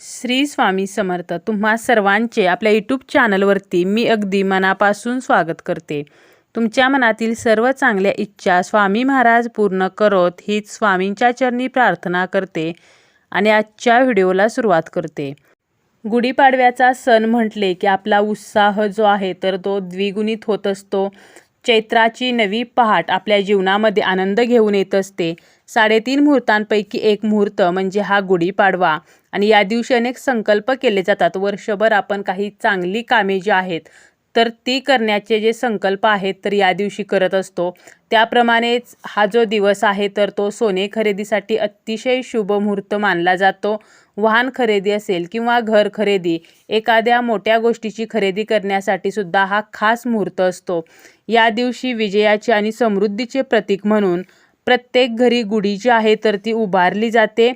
श्री स्वामी समर्थ तुम्हा सर्वांचे आपल्या यूट्यूब चॅनलवरती मी अगदी मनापासून स्वागत करते. तुमच्या मनातील सर्व चांगल्या इच्छा स्वामी महाराज पूर्ण करोत हीच स्वामींच्या चरणी प्रार्थना करते आणि आजच्या व्हिडिओला सुरुवात करते. गुढीपाडव्याचा सण म्हटले की आपला उत्साह जो आहे तर तो द्विगुणित होत असतो. चैत्राची नवी पहाट आपल्या जीवनामध्ये आनंद घेऊन येत असते. साडेतीन मुहूर्तांपैकी एक मुहूर्त म्हणजे हा गुढीपाडवा. आणि या दिवशी अनेक संकल्प केले जातात. वर्षभर आपण काही चांगली कामे जी आहेत तर ती करण्याचे जे संकल्प आहेत तर या दिवशी करत असतो. त्याप्रमाणेच हा जो दिवस आहे तर तो सोने खरेदीसाठी अतिशय शुभ मुहूर्त मानला जातो. वाहन खरेदी असेल किंवा घर खरेदी एखाद्या मोठ्या गोष्टीची खरेदी करण्यासाठी सुद्धा हा खास मुहूर्त असतो. या दिवशी विजयाचे आणि समृद्धीचे प्रतीक म्हणून प्रत्येक घरी गुढी जी आहे तर ती उभारली जाते.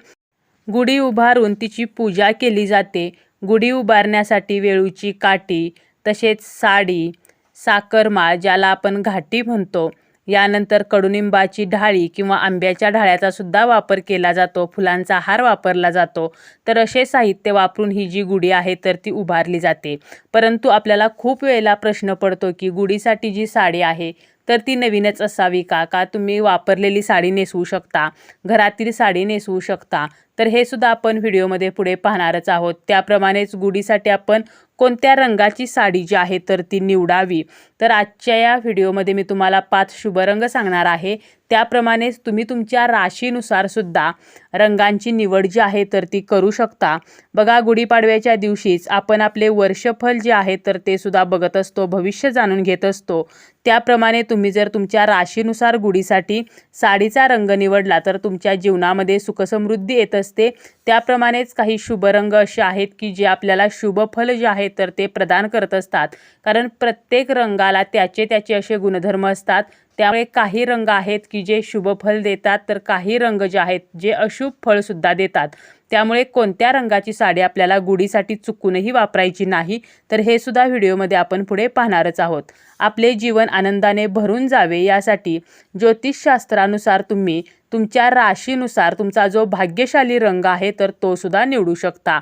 गुढी उभारून तिची पूजा केली जाते. गुढी उभारण्यासाठी वेळूची काठी तसेच साडी साखरमाळ ज्याला आपण घाटी म्हणतो. यानंतर कडुनिंबाची ढाळी किंवा आंब्याच्या ढाळ्याचा सुद्धा वापर केला जातो. फुलांचा हार वापरला जातो. तर असे साहित्य वापरून ही जी गुढी आहे तर ती उभारली जाते. परंतु आपल्याला खूप वेळेला प्रश्न पडतो की गुढीसाठी जी साडी आहे तर ती नवीनच असावी का? का तुम्ही वापरलेली साडी नेसवू शकता? घरातील साडी नेसवू शकता? तर हे सुद्धा आपण व्हिडिओमध्ये पुढे पाहणारच आहोत. त्याप्रमाणेच गुढीसाठी आपण कोणत्या रंगाची साडी जी आहे तर ती निवडावी. तर आजच्या या व्हिडिओमध्ये मी तुम्हाला पाच शुभ रंग सांगणार आहे. त्याप्रमाणेच तुम्ही तुमच्या राशीनुसार सुद्धा रंगांची निवड जी आहे तर ती करू शकता. बघा गुढीपाडव्याच्या दिवशीच आपण आपले वर्षफल जे आहे तर ते सुद्धा बघत असतो भविष्य जाणून घेत असतो. त्याप्रमाणे तुम्ही जर तुमच्या राशीनुसार गुढीसाठी साडीचा रंग निवडला तर तुमच्या जीवनामध्ये सुखसमृद्धी येत असते. त्याप्रमाणेच काही शुभ रंग असे आहेत की जे आपल्याला शुभफल जे आहे तर ते प्रदान करत असतात. कारण प्रत्येक रंगाला त्याचे त्याचे असे गुणधर्म असतात. त्यामुळे काही रंग आहेत की जे शुभफल देतात तर काही रंग जे आहेत जे अशुभ फळसुद्धा देतात. त्यामुळे कोणत्या रंगाची साडी आपल्याला गुढीसाठी चुकूनही वापरायची नाही तर हे सुद्धा व्हिडिओमध्ये आपण पुढे पाहणारच आहोत. आपले जीवन आनंदाने भरून जावे यासाठी ज्योतिषशास्त्रानुसार तुम्ही तुमच्या राशीनुसार तुमचा जो भाग्यशाली रंग आहे तर तो सुद्धा निवडू शकता.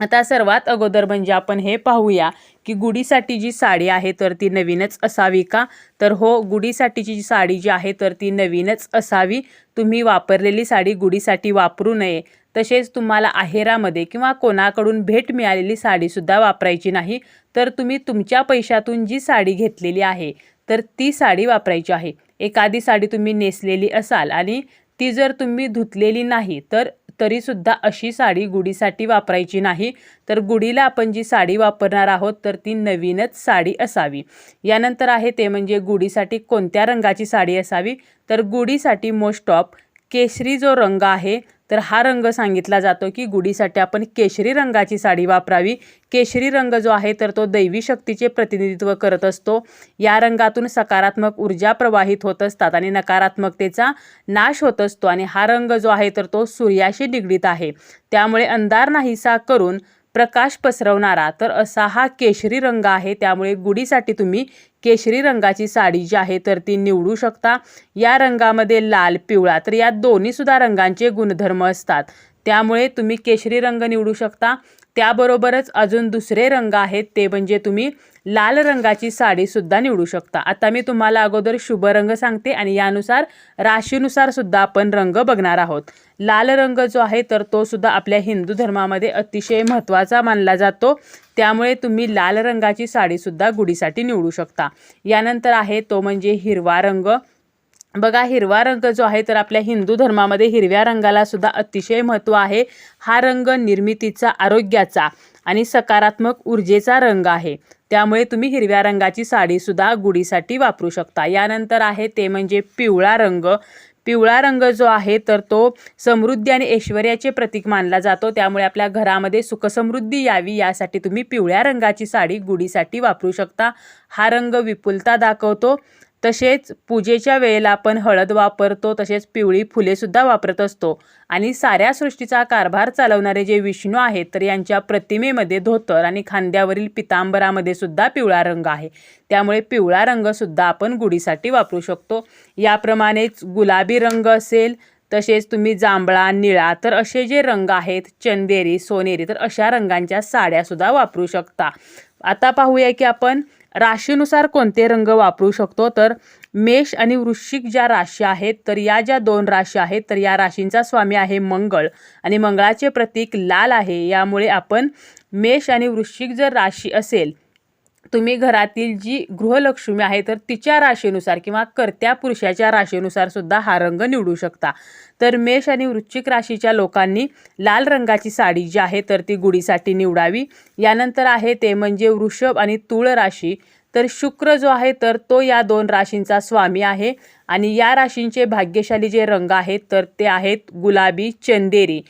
आता सर्वात अगोदर म्हणजे आपण हे पाहूया की गुढीसाठी जी साडी आहे तर ती नवीनच असावी का? तर हो गुढीसाठीची जी साडी जी आहे तर ती नवीनच असावी. तुम्ही वापरलेली साडी गुढीसाठी वापरू नये. तसेच तुम्हाला आहेरामध्ये किंवा कोणाकडून भेट मिळालेली साडीसुद्धा वापरायची नाही तर तुम्ही तुमच्या पैशातून जी साडी घेतलेली आहे तर ती साडी वापरायची आहे. एखादी साडी तुम्ही नेसलेली असाल आणि ती जर तुम्ही धुतलेली नाही तर तरीसुद्धा अशी साडी गुढीसाठी वापरायची नाही. तर गुढीला आपण जी साडी वापरणार आहोत तर ती नवीनच साडी असावी. यानंतर आहे ते म्हणजे गुढीसाठी कोणत्या रंगाची साडी असावी? तर गुढीसाठी मोस्ट ऑफ केशरी जो रंग आहे तर हा रंग सांगितला जातो की गुढीसाठी आपण केशरी रंगाची साडी वापरावी. केशरी रंग जो आहे तर तो दैवी शक्तीचे प्रतिनिधित्व करत असतो. या रंगातून सकारात्मक ऊर्जा प्रवाहित होत असतात आणि नकारात्मकतेचा नाश होत असतो आणि हा रंग जो आहे तर तो सूर्याशी निगडीत आहे. त्यामुळे अंधार नाहीसा करून प्रकाश पसरवणारा तर असा हा केशरी रंग आहे. त्यामुळे गुढीसाठी तुम्ही केशरी रंगाची साडी जी आहे तर ती निवडू शकता. या रंगामध्ये लाल पिवळा तर या दोन्हीसुद्धा रंगांचे गुणधर्म असतात. त्यामुळे तुम्ही केशरी रंग निवडू शकता. त्याबरोबरच अजून दुसरे रंग आहेत ते म्हणजे तुम्ही लाल रंगाची साडीसुद्धा निवडू शकता. आता मी तुम्हाला अगोदर शुभ रंग सांगते आणि यानुसार राशीनुसार सुद्धा आपण रंग बघणार आहोत. लाल रंग जो आहे तर तो सुद्धा आपल्या हिंदू धर्मामध्ये अतिशय महत्त्वाचा मानला जातो. त्यामुळे तुम्ही लाल रंगाची साडीसुद्धा गुढीसाठी निवडू शकता. यानंतर आहे तो म्हणजे हिरवा रंग. बघा हिरवा रंग जो आहे तर आपल्या हिंदू धर्मामध्ये हिरव्या रंगाला सुद्धा अतिशय महत्त्व आहे. हा रंग निर्मितीचा आरोग्याचा आणि सकारात्मक ऊर्जेचा रंग आहे. त्यामुळे तुम्ही हिरव्या रंगाची साडीसुद्धा गुढीसाठी वापरू शकता. यानंतर आहे ते म्हणजे पिवळा रंग. पिवळा रंग जो आहे तर तो समृद्धी आणि ऐश्वर्याचे प्रतीक मानला जातो. त्यामुळे आपल्या घरामध्ये सुखसमृद्धी यावी यासाठी तुम्ही पिवळ्या रंगाची साडी गुढीसाठी वापरू शकता. हा रंग विपुलता दाखवतो. तसेच पूजेच्या वेळेला आपण हळद वापरतो तसेच पिवळी फुलेसुद्धा वापरत असतो. आणि साऱ्या सृष्टीचा कारभार चालवणारे जे विष्णू आहेत तर यांच्या प्रतिमेमध्ये धोतर आणि खांद्यावरील पितांबरामध्ये सुद्धा पिवळा रंग आहे. त्यामुळे पिवळा रंगसुद्धा आपण गुढीसाठी वापरू शकतो. याप्रमाणेच गुलाबी रंग असेल तसेच तुम्ही जांभळा निळा तर असे जे रंग आहेत चंदेरी सोनेरी तर अशा रंगांच्या साड्यासुद्धा वापरू शकता. आता पाहूया की आपण राशीनुसार कोणते रंग वापरू शकतो? तर मेष आणि वृश्चिक ज्या राशी आहेत तर या ज्या दोन राशी आहेत तर या राशींचा स्वामी आहे मंगळ. आणि मंगळाचे प्रतीक लाल आहे यामुळे आपण मेष आणि वृश्चिक जर राशी असेल तुम्ही घरातील जी गृहलक्ष्मी आहे तर तिच्या राशीनुसार किंवा कर्त्या पुरुषाच्या राशीनुसार सुद्धा हा रंग निवडू शकता. तर मेष आणि वृश्चिक राशीच्या लोकांनी लाल रंगाची साडी जी आहे तर ती गुढीसाठी निवडावी. यानंतर आहे ते म्हणजे वृषभ आणि तुळ राशी. तर शुक्र जो आहे तर तो या दोन राशींचा स्वामी आहे आणि या राशींचे भाग्यशाली जे रंग आहेत तर ते आहेत गुलाबी चंदेरी.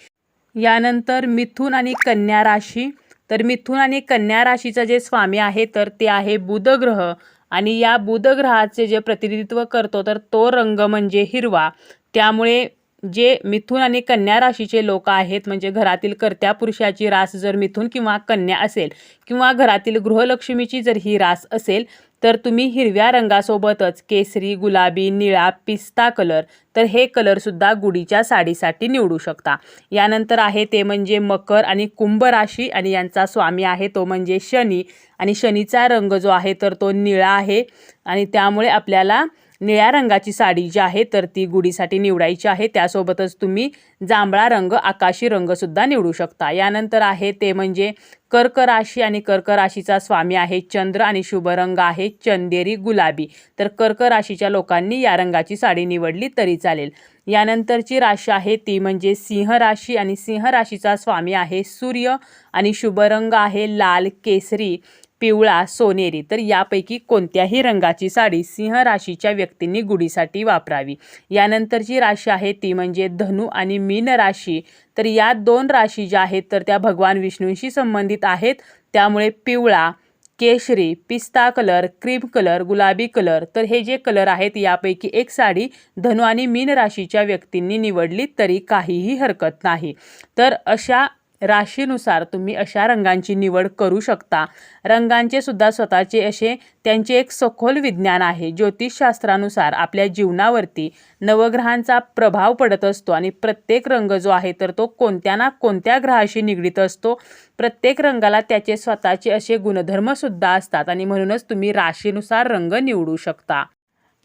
यानंतर मिथुन आणि कन्या राशी. तर मिथुन आणि कन्या राशीचं जे स्वामी आहे तर ते आहे बुधग्रह. आणि या बुधग्रहाचे जे प्रतिनिधित्व करतो तर तो रंग म्हणजे हिरवा. त्यामुळे जे मिथून आणि कन्या राशीचे लोक आहेत म्हणजे घरातील कर्त्या पुरुषाची रास जर मिथून किंवा कन्या असेल किंवा घरातील गृहलक्ष्मीची जर ही रास असेल तर तुम्ही हिरव्या रंगासोबतच केसरी गुलाबी निळा पिस्ता कलर तर हे कलरसुद्धा गुढीच्या साडीसाठी निवडू शकता. यानंतर आहे ते म्हणजे मकर आणि कुंभ राशी आणि यांचा स्वामी आहे तो म्हणजे शनी. आणि शनीचा रंग जो आहे तर तो निळा आहे. आणि त्यामुळे आपल्याला निळ्या रंगाची साडी जी आहे तर ती गुढीसाठी निवडायची आहे. त्यासोबतच तुम्ही जांभळा रंग आकाशी रंगसुद्धा निवडू शकता. यानंतर आहे ते म्हणजे कर्क राशी आणि कर्क राशीचा स्वामी आहे चंद्र आणि शुभ रंग आहे चंदेरी गुलाबी. तर कर्क राशीच्या लोकांनी या रंगाची साडी निवडली तरी चालेल. यानंतरची राशी आहे ती म्हणजे सिंह राशी आणि सिंह राशीचा स्वामी आहे सूर्य आणि शुभ रंग आहे लाल केसरी. पिवळा सोनेरी तर यापैकी कोणत्याही रंगाची साडी सिंह राशीच्या व्यक्तींनी गुढीसाठी वापरावी. यानंतरची राशी आहे ती म्हणजे धनु आणि मीन राशी. तर या दोन राशी ज्या आहेत तर त्या भगवान विष्णूंशी संबंधित आहेत. त्यामुळे पिवळा केशरी पिस्ता कलर क्रीम कलर गुलाबी कलर तर हे जे कलर आहेत यापैकी एक साडी धनु आणि मीन राशीच्या व्यक्तींनी निवडली तरी काहीही हरकत नाही. तर अशा राशीनुसार तुम्ही अशा रंगांची निवड करू शकता. रंगांचे सुद्धा स्वतःचे असे त्यांचे एक सखोल विज्ञान आहे. ज्योतिषशास्त्रानुसार आपल्या जीवनावरती नवग्रहांचा प्रभाव पडत असतो आणि प्रत्येक रंग जो आहे तर तो कोणत्या ना कोणत्या ग्रहाशी निगडीत असतो. प्रत्येक रंगाला त्याचे स्वतःचे असे गुणधर्मसुद्धा असतात आणि म्हणूनच तुम्ही राशीनुसार रंग निवडू शकता.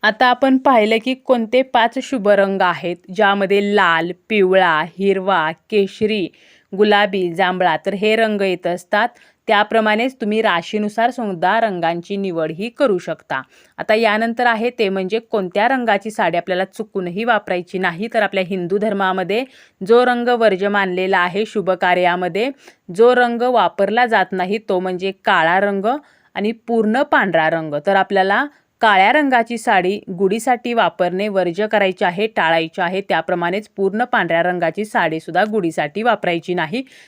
आता आपण पाहिलं की कोणते पाच शुभ रंग आहेत ज्यामध्ये लाल पिवळा हिरवा केशरी गुलाबी जांभळा तर हे रंग येत असतात. त्याप्रमाणेच तुम्ही राशीनुसार सुद्धा रंगांची निवड ही करू शकता. आता यानंतर आहे ते म्हणजे कोणत्या रंगाची साडी आपल्याला चुकूनही वापरायची नाही तर आपल्या हिंदू धर्मामध्ये जो रंग वर्ज मानलेला आहे शुभ कार्यामध्ये जो रंग वापरला जात नाही तो म्हणजे काळा रंग आणि पूर्ण पांढरा रंग. तर आपल्याला काळ्या रंगाची साडी गुढीसाठी वापरणे वर्ज करायचे आहे टाळायचे आहे त्याप्रमाणेच पूर्ण पांढऱ्या रंगाची साडीसुद्धा गुढीसाठी वापरायची नाही.